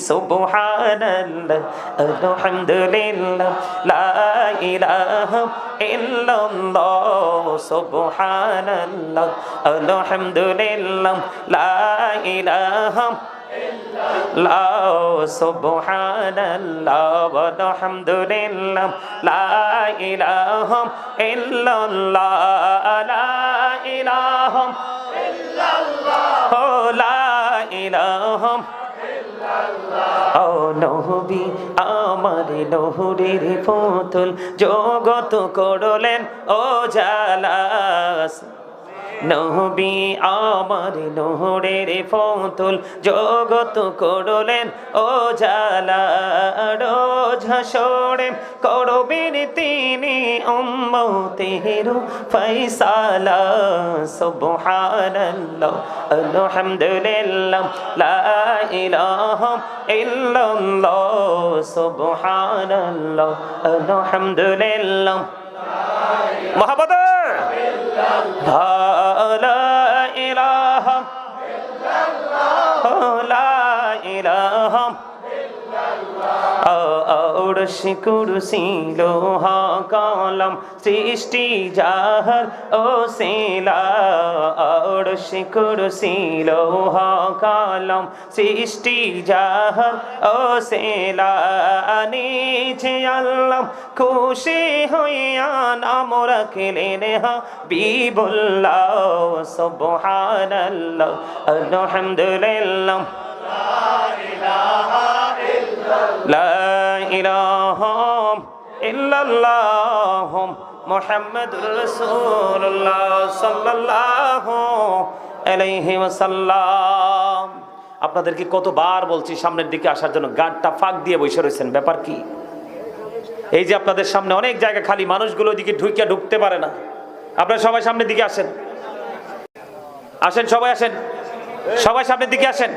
সুবহানাল্লাহ, আলহামদুলিল্লাহ, লা ইলাহা ইল্লাল্লাহ, সুবহানাল্লাহ, আলহামদুলিল্লাহ, লা ইলাহা লা সুবহানাল্লাহ, আলহামদুলিল্লাহ, লা ইলাহা ইল্লাল্লাহ, লা ইলাহা ইল্লাল্লাহ, লা ইলাহা ও নহবি আমার নহরের পুতুল জগত করলেন ও জালাস। নহবি আমার নহরের পুতুল জগত করলেন ও জালা রোজ হাসরে করবেন তিনি উম্মতের ফৈসালা সুবহানাল্লাহ আলহামদুলিল্লাহ লা ইলাহা ইল্লাল্লাহ সুবহানাল্লাহ আলহামদুলিল্লাহ। মহাবত লা ইলাহা লা ইলাহা আড়শি কুরসি লোহা কলম সৃষ্টি যাহর ও শিলা আড়শি কুরসি লোহা কলম সৃষ্টি যাহর ও শিলা নিচে আল্লাহ খুশি হইয়া নাম রাখলেন হাবিবুল্লাহ সুবহানাল্লাহ আলহামদুলিল্লাহ لا إله ইল্লাল্লাহ মোহাম্মদুর রাসূলুল্লাহ সাল্লাল্লাহু আলাইহি ওয়াসাল্লাম। আপনাদেরকে কতবার বলছি, সামনের দিকে আসার জন্য গাডটা ফাঁক দিয়ে বসে রয়েছেন, ব্যাপার কি? এই যে আপনাদের সামনে অনেক জায়গা খালি, মানুষগুলো ওইদিকে ঢুকিয়া ঢুকতে পারে না। আপনারা সবাই সামনের দিকে আসেন। আসেন, সবাই আসেন। সবাই সামনের দিকে আসেন।